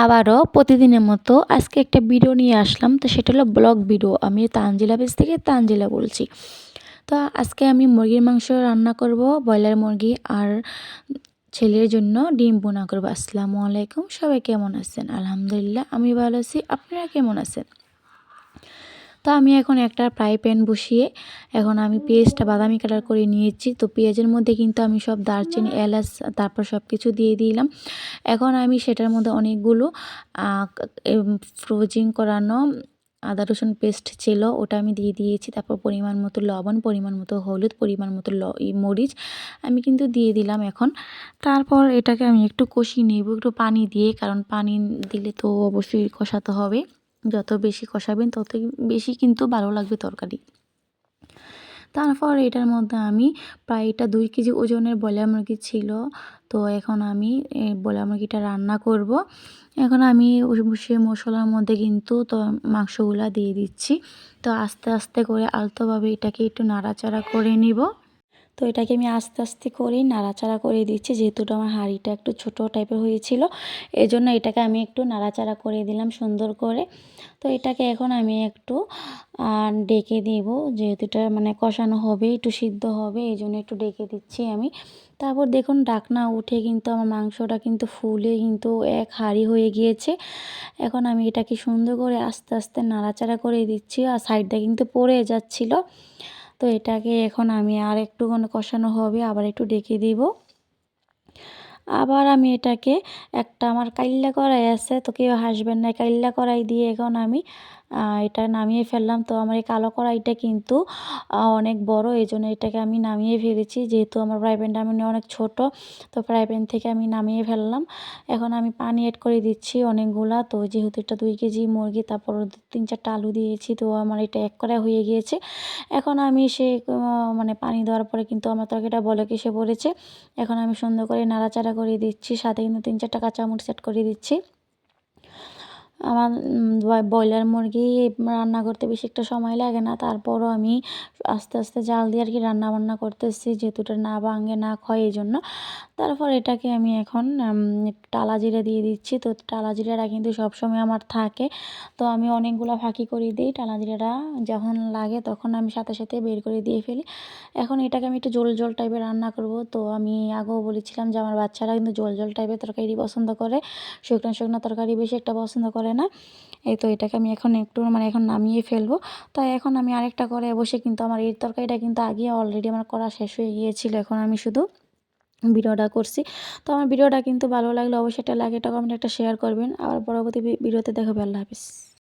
আবারও প্রতিদিনের মতো আজকে একটা ভিডিও নিয়ে আসলাম। তো সেটা হলো ব্লগ ভিডিও। আমি তানজিলা বেস থেকে তানজিলা বলছি। তো আজকে আমি মুরগির মাংস রান্না করব, ব্রয়লার মুরগি আর ছেলের জন্য ডিম বোনা করব। আসসালামু আলাইকুম। সবাই কেমন আছেন? আলহামদুলিল্লাহ, আমি ভালো আছি। আপনারা কেমন আছেন? তো আমি এখন একটা ফ্রাই প্যান বসিয়ে এখন আমি পেঁয়াজটা বাদামি কালার করে নিয়েছি। তো পেঁয়াজের মধ্যে কিন্তু আমি সব দারচিনি, এলাচ, তারপর সব কিছু দিয়ে দিলাম। এখন আমি সেটার মধ্যে অনেকগুলো ফ্রোজিং করানো আদা রসুন পেস্ট ছিল, ওটা আমি দিয়ে দিয়েছি। তারপর পরিমাণ মতো লবণ, পরিমাণ মতো হলুদ, পরিমাণ মতো মরিচ আমি কিন্তু দিয়ে দিলাম এখন। তারপর এটাকে আমি একটু কষিয়ে নেব, একটু পানি দিয়ে, কারণ পানি দিলে তো অবশ্যই কষাতে হবে। যত বেশি কষাবেন, ততই বেশি কিন্তু ভালো লাগবে তরকারি। তারপর এটার মধ্যে আমি প্রায় এটা দুই কেজি ওজনের ব্রয়লার মুরগি ছিল। তো এখন আমি ব্রয়লার মুরগিটা রান্না করব। এখন আমি সে মশলার মধ্যে কিন্তু তো মাংসগুলা দিয়ে দিচ্ছি। তো আস্তে আস্তে করে আলতোভাবে এটাকে একটু নাড়াচাড়া করে নিব। তো এটাকে আমি আস্তে আস্তে করেই নাড়াচাড়া করে দিচ্ছি। যেহেতু আমার হাঁড়িটা একটু ছোট টাইপের হয়েছিল, এজন্য এটাকে আমি একটু নাড়াচাড়া করে দিলাম সুন্দর করে। তো এটাকে এখন আমি একটু ডেকে দেব। যেহেতু এটা মানে কষানো হবে, একটু সিদ্ধ হবে এই জন্য একটু ডেকে দিচ্ছি আমি। তারপর দেখুন, ডাকনা উঠে কিন্তু আমার মাংসটা কিন্তু ফুলে কিন্তু এক হাঁড়ি হয়ে গিয়েছে। এখন আমি এটাকে সুন্দর করে আস্তে আস্তে নাড়াচাড়া করে দিচ্ছি। আর সাইডটা কিন্তু পড়ে যাচ্ছিল। তো এটাকে এখন আমি আর একটুখানি কষানো হবে আবার একটু ডেকে দিব। আবার আমি এটাকে একটা আমার কাইল্লা কড়াই আছে, তো কেউ হাসবেন না। কাইল্লা কড়াই দিয়ে এখন আমি এটা নামিয়ে ফেললাম। তো আমার এই কালো কড়াইটা কিন্তু অনেক বড়। এই জন্য এটাকে আমি নামিয়ে ফেলেছি। যেহেতু আমার ফ্রাই প্যানটা আমি অনেক ছোট, তো ফ্রাই প্যান থেকে আমি নামিয়ে ফেললাম। এখন আমি পানি অ্যাড করে দিচ্ছি অনেকগুলা। তো যেহেতু এটা দুই কেজি মুরগি, তারপর তিন চারটা আলু দিয়েছি, তো আমার এটা এক করা হয়ে গিয়েছে। এখন আমি সে মানে পানি দেওয়ার পরে কিন্তু আমার তরকারিটা বলে এসে পড়েছে? এখন আমি সুন্দর করে নাড়াচাড়া করে দিচ্ছি সাথে কিন্তু তিন চারটা কাঁচামরিচ অ্যাড করে দিচ্ছি। আমার ব্রয়লার মুরগি রান্না করতে বেশি একটা সময় লাগে না। তারপরও আমি আস্তে আস্তে জাল দিয়ে আর কি রান্না বান্না করতেছি, যেহেতু এটা না ভাঙে, না ক্ষয় এই জন্য তারপর এটাকে আমি এখন টালা জিরে দিয়ে দিচ্ছি। তো টালা জিরাটা কিন্তু সবসময় আমার থাকে। তো আমি অনেকগুলো ফাঁকি করে দিই। টালা জিরাটা যখন লাগে তখন আমি সাথে সাথে বের করে দিয়ে ফেলি। এখন এটাকে আমি একটু জল জল টাইপের রান্না করব। তো আমি আগেও বলেছিলাম যে আমার বাচ্চারা কিন্তু জল জল টাইপের তরকারি পছন্দ করে। শুকনো শুকনো তরকারি বেশি একটা পছন্দ করে না। এই তো এটাকে আমি এখন একটু মানে এখন নামিয়ে ফেলব। তাই এখন আমি আরেকটা করে বসে কিন্তু আমার এই তরকারিটা কিন্তু আগে অলরেডি আমার করা শেষ হয়ে গিয়েছিল। এখন আমি শুধু ভিডিওটা করছি। তো আমার ভিডিওটা কিন্তু ভালো লাগলে অবশ্যই একটা লাগে এটা কমেন্ট একটা শেয়ার করবেন। আবার পরবর্তী ভিডিওতে দেখাবে। আল্লাহ হাফিজ।